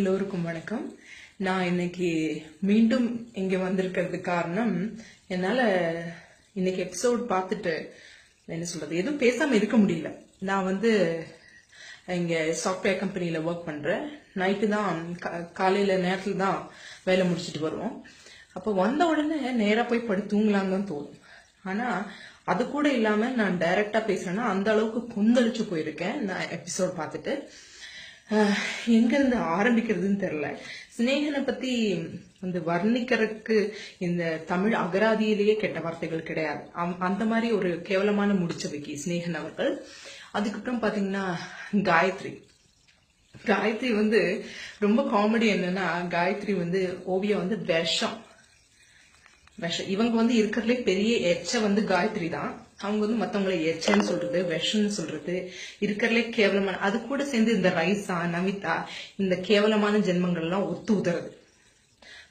எல்லோருக்கும் வணக்கம். நான் இன்னைக்கு மீண்டும் இங்கே வந்திருக்கிறது காரணம் என்னால் இன்னைக்கு எபிசோட் பார்த்துட்டு என்ன சொல்கிறது எதுவும் பேசாமல் இருக்க முடியல. நான் வந்து இங்கே சாஃப்ட்வேர் கம்பெனியில் ஒர்க் பண்ணுறேன் நைட்டு தான் காலையில் நேரத்தில் தான் வேலை முடிச்சிட்டு வருவோம். அப்போ வந்த உடனே நேராக போய் படி தூங்கலான்னு தான் தோணும். ஆனால் அது கூட இல்லாமல் நான் டைரெக்டாக பேசுகிறேன்னா அந்த அளவுக்கு கொந்தளிச்சு போயிருக்கேன். நான் எபிசோட் பார்த்துட்டு. எங்கேருந்து ஆரம்பிக்கிறதுன்னு தெரில சிநேகனை பற்றி வந்து வர்ணிக்கிறதுக்கு இந்த தமிழ் அகராதியிலேயே கெட்ட வார்த்தைகள் கிடையாது. அந்த மாதிரி ஒரு கேவலமான முடிச்சவைக்கு சிநேகன் அவர்கள். அதுக்கப்புறம் பார்த்தீங்கன்னா காயத்ரி. காயத்ரி வந்து ரொம்ப காமெடி என்னன்னா காயத்ரி வந்து ஓவியா வந்து விஷம். விஷம். இவங்க வந்து இருக்கிறதுலே பெரிய எச்ச வந்து காயத்ரி தான். அவங்க வந்து மத்தவங்களை எச்சன்னு சொல்றது விஷம்னு சொல்றது இருக்கிறதுலே கேவலமான அது கூட சேர்ந்து இந்த ரைஸா நமிதா இந்த கேவலமான ஜென்மங்கள்லாம் ஒத்து உதறது.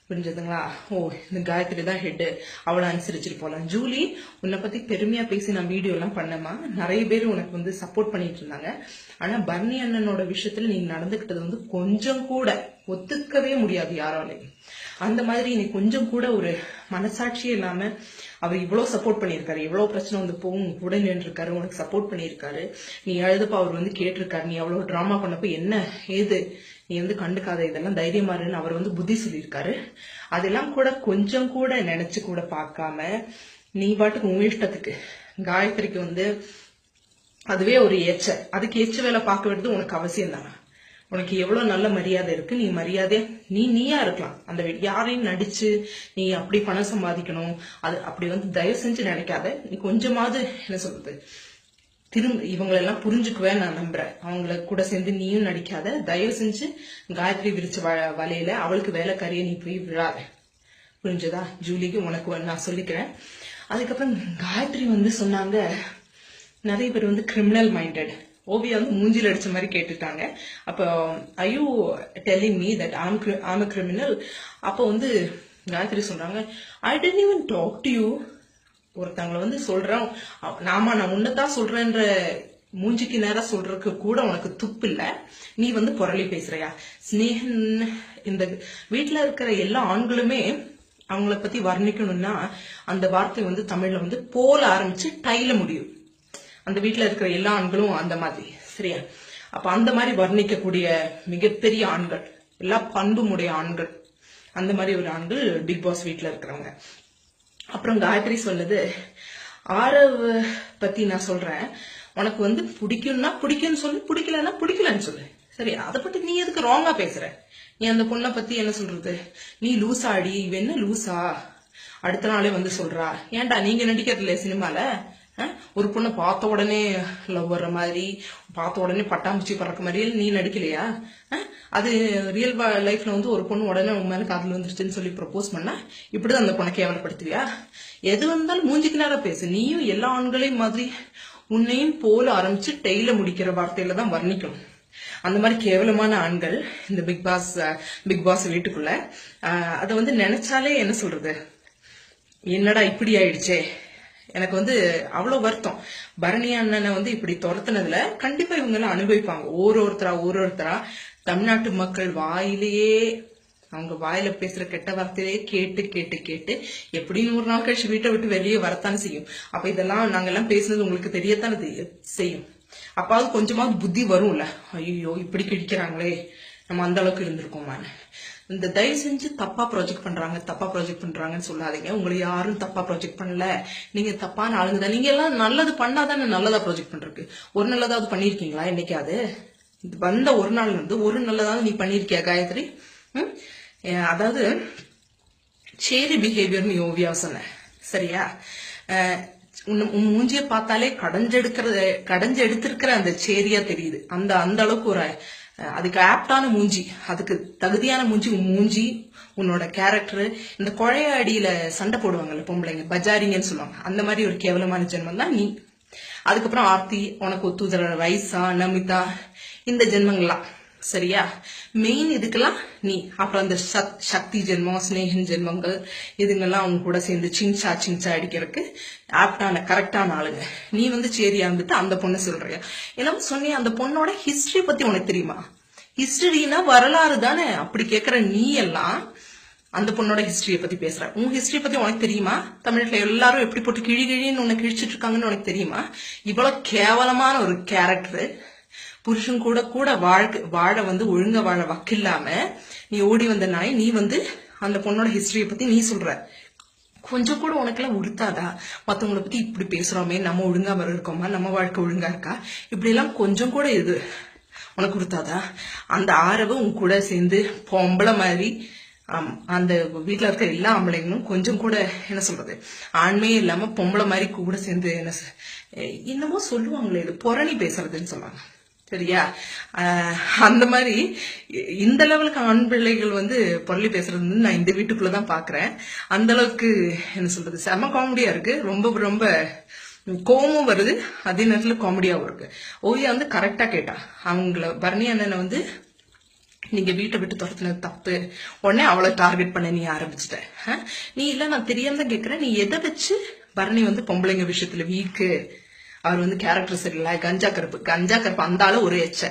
புரிஞ்சதுங்களா? ஓ இந்த காயத்ரி தான் ஹெட்டு அவளை அனுசரிச்சுட்டு போலாம். ஜூலி உன்னை பத்தி பெருமையா பேசி நான் வீடியோ எல்லாம் நிறைய பேர் உனக்கு வந்து சப்போர்ட் பண்ணிட்டு இருந்தாங்க. ஆனா பர்னி அண்ணனோட விஷயத்துல நீ நடந்துக்கிட்டது வந்து கொஞ்சம் கூட ஒத்துக்கவே முடியாது யாராலையும். அந்த மாதிரி நீ கொஞ்சம் கூட ஒரு மனசாட்சியே இல்லாம அவர் இவ்வளவு சப்போர்ட் பண்ணியிருக்காரு இவ்வளவு பிரச்சனை வந்து போகும் உடன் கூட நின்றுருக்காரு உனக்கு சப்போர்ட் பண்ணியிருக்காரு. நீ எழுதப்ப அவர் வந்து கேட்டிருக்காரு நீ அவ்வளவு ட்ராமா பண்ணப்ப என்ன ஏது? நீ வந்து கண்டுக்காத இதெல்லாம் தைரியமா இருன்னு அவர் வந்து புத்தி சொல்லியிருக்காரு. அதெல்லாம் கூட கொஞ்சம் கூட நினைச்சு கூட பார்க்காம நீ பாட்டுக்கு உன் இஷ்டத்துக்கு காயத்ரிக்கு வந்து அதுவே ஒரு ஏச்ச. அதுக்கு ஏச்ச வேலை பார்க்க வேண்டியது உனக்கு அவசியம் தானே உனக்கு எவ்வளவு நல்ல மரியாதை இருக்கு நீ மரியாதை நீ நீயா இருக்கலாம். அந்த யாரையும் நடிச்சு நீ அப்படி பணம் சம்பாதிக்கணும் அது அப்படி வந்து தயவு செஞ்சு நினைக்காத. நீ கொஞ்சமாவது என்ன சொல்றது திரும்ப இவங்களெல்லாம் புரிஞ்சுக்குவேன் நான் நம்புறேன். அவங்கள கூட சேர்ந்து நீயும் நடிக்காத. தயவு செஞ்சு காயத்ரி விரிச்ச வ- வலையில அவளுக்கு வேலை வேலைக்காரியை நீ போய் விழாத. புரிஞ்சதா? ஜூலிக்கு உனக்கு நான் சொல்லிக்கிறேன். அதுக்கப்புறம் காயத்ரி வந்து சொன்னாங்க நிறைய பேர் வந்து கிரிமினல் மைண்டட் ஓவியா வந்து மூஞ்சில் அடிச்ச மாதிரி கேட்டுட்டாங்க. அப்போ ஐயோ டெல்லிங் மீ தட் ஆம் ஆம் கிரிமினல் அப்போ வந்து காயத்ரி சொல்றாங்க I don't even talk to you ஒருத்தவங்களை வந்து சொல்றேன் நாமா நாம நான் உன்னதான் சொல்றேன்ற மூஞ்சிக்கு நேராக சொல்றதுக்கு கூட உனக்கு துப்பு இல்ல. நீ வந்து புரளி பேசுறியா? ஸ்னேகன் இந்த வீட்டில் இருக்கிற எல்லா ஆண்களுமே அவங்கள பத்தி வர்ணிக்கணும்னா அந்த வார்த்தை வந்து தமிழ்ல வந்து போல ஆரம்பிச்சு டைல முடியும். அந்த வீட்டில் இருக்கிற எல்லா ஆண்களும் அந்த மாதிரி சரியா? அப்ப அந்த மாதிரி வர்ணிக்கக்கூடிய மிகப்பெரிய ஆண்கள் எல்லா பண்புமுடைய ஆண்கள் அந்த மாதிரி ஒரு ஆண்கள் பிக் பாஸ் வீட்டில் இருக்கிறவங்க. அப்புறம் காயத்ரி சொன்னது ஆரவ் பத்தி நான் சொல்றேன். உனக்கு வந்து பிடிக்கும்னா பிடிக்கும்னு சொல்லு பிடிக்கலன்னா பிடிக்கலன்னு சொல்லு. சரி அதை பத்தி நீ எதுக்கு ராங்கா பேசுற? நீ அந்த பொண்ணை பத்தி என்ன சொல்றது? நீ லூசாடி இவ என்ன லூசா? அடுத்த நாளே வந்து சொல்றா. ஏன்டா நீங்க நடிக்கிறதுல சினிமால? ஒரு பொண்ணை பார்த்த உடனே லவ் வர்ற மாதிரி பார்த்த உடனே பட்டாம்பூச்சி பறக்க மாதிரி நீ நடிக்கலையா? அது ரியல் லைஃப்ல வந்து ஒரு பொண்ணு உடனே உன் மேல காதல் வந்துருச்சுன்னு சொல்லி ப்ரப்போஸ் பண்ணா இப்படிதான் அந்த பொண்ணை கேவலப்படுத்துவியா? எது வந்தாலும் மூஞ்சிக்கு நேரம் பேசு. நீயும் எல்லா ஆண்களையும் மாதிரி உன்னையும் போல ஆரம்பிச்சு டெய்ல முடிக்கிற வார்த்தையில தான் வர்ணிக்கணும். அந்த மாதிரி கேவலமான ஆண்கள் இந்த பிக் பாஸ் பிக் பாஸ் வீட்டுக்குள்ள அதை வந்து நினைச்சாலே என்ன சொல்றது? என்னடா இப்படி ஆயிடுச்சே? எனக்கு வந்து அவ்வளோ வருத்தம். பரணி அண்ணனை வந்து இப்படி துரத்துனதுல கண்டிப்பா இவங்கெல்லாம் அனுபவிப்பாங்க. ஒரு ஒருத்தரா ஒரு ஒருத்தரா தமிழ்நாட்டு மக்கள் வாயிலேயே அவங்க வாயில பேசுற கெட்ட வார்த்தையிலேயே கேட்டு கேட்டு கேட்டு எப்படின்னு ஒரு நாள் கழிச்சு வீட்டை விட்டு வெளியே வரத்தானே செய்யும். அப்ப இதெல்லாம் நாங்கெல்லாம் பேசுனது உங்களுக்கு தெரியத்தானே செய்யும். அப்பாவது கொஞ்சமாவது புத்தி வரும்ல. ஐயோ இப்படி கிடைக்கிறாங்களே நம்ம அந்த அளவுக்கு இருந்திருக்கோமான்னு. இந்த தயவு செஞ்சு தப்பா ப்ராஜெக்ட் பண்றாங்க தப்பா ப்ராஜெக்ட் பண்றாங்கன்னு சொல்லாதீங்க. உங்களை யாரும் தப்பா ப்ராஜெக்ட் பண்ணல. நீங்க தப்பான ஆளுங்க தான். நீங்க எல்லாம் நல்லது பண்ணாதானே நல்லதா ப்ராஜெக்ட் பண்றதுக்கு. ஒரு நல்லதாவது பண்ணிருக்கீங்களா என்னைக்காவது? இது வந்த ஒரு நாள் வந்து ஒரு நல்லதாவது நீ பண்ணிருக்கியா காயத்ரி? ம்? அதாவது சேரி பிஹேவியர் நீ ஓவியா சொன்ன சரியா? உன் மூஞ்சிய பார்த்தாலே கடைஞ்செடுக்கிற கடைஞ்செடுத்திருக்கிற அந்த சேரியா தெரியுது. அந்த அந்த அளவுக்கு ஒரு அதுக்கு ஆப்டான மூஞ்சி அதுக்கு தகுதியான மூஞ்சி மூஞ்சி உன்னோட கேரக்டர் இந்த குழைய அடியில சண்டை போடுவாங்கல்ல பொம்பளைங்க பஜாரிங்கன்னு சொல்லுவாங்க. அந்த மாதிரி ஒரு கேவலமான ஜென்மம் தான் நீ. அதுக்கப்புறம் ஆர்த்தி உனக்கு ஒத்துதர ரைசா நமிதா இந்த ஜென்மங்கள்லாம். சரியா? மெயின் இதுக்கெல்லாம் நீ அப்புறம் அந்த சத் சக்தி ஜென்மம் ஸ்னேகன் ஜென்மங்கள் இதுங்கெல்லாம் அவங்க கூட சேர்ந்து சின்சா சின்சா அடிக்கிறதுக்கு ஆப்டான கரெக்டான ஆளுங்க. நீ வந்து சேரியா இருந்துட்டு அந்த பொண்ணு சொல்றியா? எல்லாம் சொன்னி அந்த பொண்ணோட ஹிஸ்டரி பத்தி உனக்கு தெரியுமா? ஹிஸ்டரினா வரலாறு தானே. அப்படி கேக்குற நீ எல்லாம் அந்த பொண்ணோட ஹிஸ்டரியை பத்தி பேசுற. உன் ஹிஸ்டரி பத்தி உனக்கு தெரியுமா? தமிழ்நாட்டில் எல்லாரும் எப்படி போட்டு கிழி கிழின்னு உன்னை கிழிச்சிட்டு இருக்காங்கன்னு உனக்கு தெரியுமா? இவ்வளவு கேவலமான ஒரு கேரக்டர் புருஷன் கூட கூட வாழ்க்கை வாழ வந்து ஒழுங்கா வாழ வக்கில்லாம நீ ஓடி வந்த நாய் நீ வந்து அந்த பொண்ணோட ஹிஸ்டரியை பத்தி நீ சொல்ற. கொஞ்சம் கூட உனக்கெல்லாம் உடுத்தாதா மத்தவங்களை பத்தி இப்படி பேசுறோமே நம்ம ஒழுங்கா வர இருக்கோமா? நம்ம வாழ்க்கை ஒழுங்கா இருக்கா? இப்படி எல்லாம் கொஞ்சம் கூட இது உனக்கு கொடுத்தாதா அந்த ஆரவை உன் கூட சேர்ந்து பொம்பளை மாதிரி அந்த வீட்டில் இருக்க எல்லா ஆம்பளைங்களும் கொஞ்சம் கூட என்ன சொல்றது? ஆண்மையே இல்லாம பொம்பளை மாதிரி கூட சேர்ந்து என்ன என்னமோ சொல்லுவாங்களே இது புரணி பேசுறதுன்னு சொல்லுவாங்க. சரியா? ஆஹ் அந்த மாதிரி இந்த லெவலுக்கு ஆண் பிள்ளைகள் வந்து பொருளி பேசுறது வந்து நான் இந்த வீட்டுக்குள்ள தான் பாக்குறேன். அந்த அளவுக்கு என்ன சொல்றது? செம காமெடியா இருக்கு. ரொம்ப ரொம்ப கோமும் வருது. அதே நேரத்துல காமெடியாவும் இருக்கு. ஓவியா வந்து கரெக்டா கேட்டா. அவங்கள பரணி அண்ணனை வந்து நீங்க வீட்டை விட்டு துரத்துனது தப்பு. உடனே அவளை டார்கெட் பண்ண நீ ஆரம்பிச்சிட்ட. நீ இல்ல நான் தெரியாம தான் கேட்குறேன் நீ எதை வச்சு பரணி வந்து பொம்பளைங்க விஷயத்துல வீக்கு அவர் வந்து கேரக்டர் சரியில்லை. கஞ்சா கருப்பு கஞ்சா கருப்பு அந்த ஒரு எச்ச.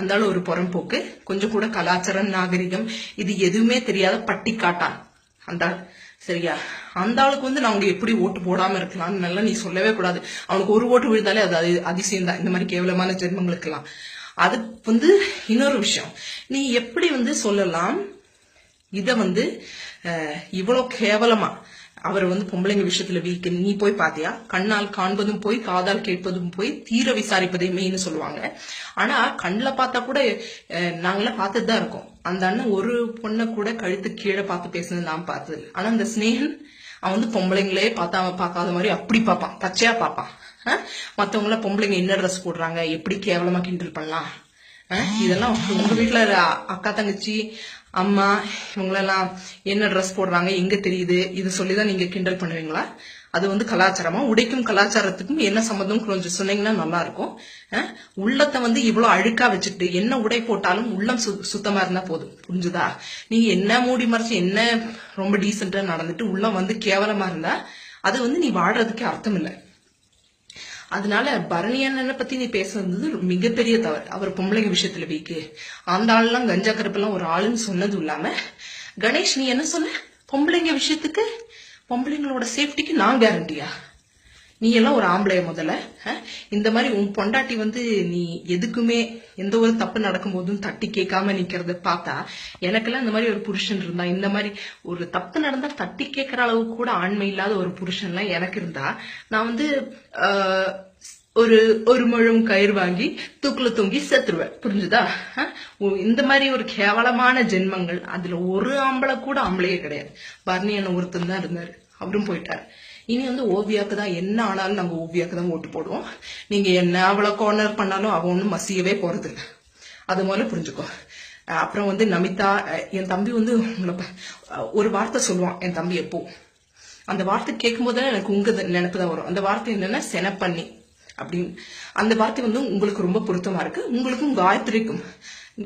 அந்தாலும் ஒரு புறம்போக்கு. கொஞ்சம் கூட கலாச்சாரம் நாகரிகம் இது எதுவுமே தெரியாத பட்டி காட்டான் அந்த சரியா? அந்த ஆளுக்கு வந்து நான் அவங்க எப்படி ஓட்டு போடாம இருக்கலாம்னு நல்லா நீ சொல்லவே கூடாது. அவனுக்கு ஒரு ஓட்டு விழுந்தாலே அது அது அதிசயம் தான் இந்த மாதிரி கேவலமான ஜென்மங்களுக்கெல்லாம். அது வந்து இன்னொரு விஷயம். நீ எப்படி வந்து சொல்லலாம்? இத வந்து இவ்வளோ இவ்வளவு கேவலமா அவர் வந்து பொம்பளைங்க விஷயத்துல வீக் நீ போய் பாத்தியா? கண்ணால் காண்பதும் போய் காதால் கேட்பதும் போய் தீர விசாரிப்பதே மெய்னு சொல்லுவாங்க. ஆனா கண்ணுல பார்த்தா கூட நாங்களாம் பார்த்துட்டு தான் இருக்கோம். அந்த அண்ணன் ஒரு பொண்ணை கூட கழுத்து கீழே பார்த்து பேசுனது நான் பார்த்தது ஆனா அந்த ஸ்னேகன் அவன் வந்து பொம்பளைங்களே பார்த்தா அவன் பார்க்காத மாதிரி அப்படி பார்ப்பான். பச்சையா பார்ப்பான். மற்றவங்கள பொம்பளைங்க என்ன ட்ரெஸ் போடுறாங்க? எப்படி கேவலமா கிண்டல் பண்ணலாம்? இதெல்லாம் உங்க வீட்டுல அக்கா தங்கச்சி அம்மா இவங்களெல்லாம் என்ன ட்ரெஸ் போடுறாங்க எங்க தெரியுது? இது சொல்லிதான் நீங்க கிண்டல் பண்ணுவீங்களா? அது வந்து கலாச்சாரமா? உடைக்கும் கலாச்சாரத்துக்கும் என்ன சம்மந்தம்? கொஞ்சம் சொன்னீங்கன்னா நல்லா இருக்கும் உள்ளத்தை வந்து இவ்வளவு அழுக்கா வச்சுட்டு என்ன உடை போட்டாலும் உள்ளம் சு- சுத்தமா இருந்தா போதும். புரிஞ்சுதா? நீங்க என்ன மூடி மறைச்சு என்ன ரொம்ப டீசெண்டா நடந்துட்டு உள்ளம் வந்து கேவலமா இருந்தா அது வந்து நீ வாழ்றதுக்கே அர்த்தம் இல்லை. அதனால பரணி அண்ணனை பத்தி நீ பேசுறது மிகப்பெரிய தவறு. அவர் பொம்பளைங்க விஷயத்துல வீக்கு அந்த ஆள்லாம் கஞ்சா கருப்பெல்லாம் ஒரு ஆளுன்னு சொன்னதும் இல்லாம கணேஷ் நீ என்ன சொன்ன? பொம்பளைங்க விஷயத்துக்கு பொம்பளைங்களோட சேஃப்டிக்கு நான் கேரண்டியா நீ எல்லாம் ஒரு ஆம்பளைய முதல்ல. இந்த மாதிரி உன் பொண்டாட்டி வந்து நீ எதுக்குமே எந்த ஒரு தப்பு நடக்கும்போதும் தட்டி கேட்காம நிக்கிறத பார்த்தா எனக்கெல்லாம் இந்த மாதிரி ஒரு புருஷன் இருந்தா இந்த மாதிரி ஒரு தப்பு நடந்தா தட்டி கேட்கற அளவுக்கு கூட ஆண்மை இல்லாத ஒரு புருஷன்லாம் எனக்கு இருந்தா நான் வந்து ஆஹ், ஒரு ஒரு முழம் கயிறு வாங்கி தூக்குல தொங்கி செத்துருவேன். புரிஞ்சுதா? இந்த மாதிரி ஒரு கேவலமான ஜென்மங்கள் அதுல ஒரு ஆம்பளை கூட ஆம்பளையே கிடையாது. பர்ணி என்ன ஒருத்தன் தான் இருந்தாரு. அவரும் போயிட்டாரு. இனி வந்து ஓவியாக்கு தான் என்ன ஆனாலும் நாங்க ஓவியாக்கு தான் ஓட்டு போடுவோம். நீங்க என்ன அவளை கார்னர் பண்ணாலும் அவ ஒன்றும் மசியவே போறது அது முதல்ல புரிஞ்சுக்கோ. அப்புறம் வந்து நமிதா என் தம்பி வந்து உங்களை ஒரு வார்த்தை சொல்லுவான் என் தம்பி எப்போ. அந்த வார்த்தை கேட்கும் போது எனக்கு உங்க நினைப்பு தான் வரும். அந்த வார்த்தை என்னன்னா செனப்பண்ணி அப்படின்னு. அந்த வார்த்தை வந்து உங்களுக்கு ரொம்ப பொருத்தமா இருக்கு. உங்களுக்கும் காயத்ரிக்கும்.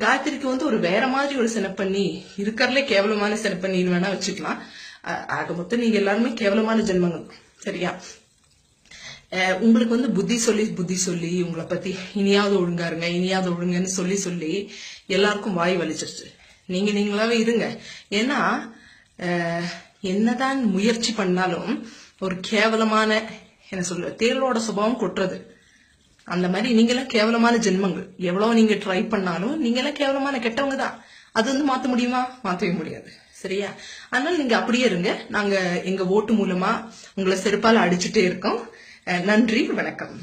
காயத்ரிக்கு வந்து ஒரு வேற மாதிரி ஒரு செனப்பண்ணி இருக்கிறதுல கேவலமான செனப்பண்ணின்னு வேணா வச்சுக்கலாம். ஆக மொத்தம் நீங்க எல்லாருமே கேவலமான ஜென்மங்கள். சரியா? உங்களுக்கு வந்து புத்தி சொல்லி புத்தி சொல்லி உங்களை பத்தி இனியாவது ஒழுங்கா இருங்க இனியாவது ஒழுங்கன்னு சொல்லி சொல்லி எல்லாருக்கும் வாய் வலிச்சிருச்சு. நீங்க நீங்களாவே இருங்க. ஏன்னா என்னதான் முயற்சி பண்ணாலும் ஒரு கேவலமான என்ன சொல்ல தேளோட சுபாவம் கொட்டுறது. அந்த மாதிரி நீங்களாம் கேவலமான ஜென்மங்கள். எவ்வளவு நீங்க ட்ரை பண்ணாலும் நீங்களாம் கேவலமான கெட்டவங்க தான். அது வந்து மாத்த முடியுமா? மாத்தவே முடியாது. சரியா? அதனால நீங்க அப்படியே இருங்க. நாங்க எங்க ஓட்டு மூலமா உங்களை செருப்பால அடிச்சுட்டே இருக்கோம். நன்றி வணக்கம்.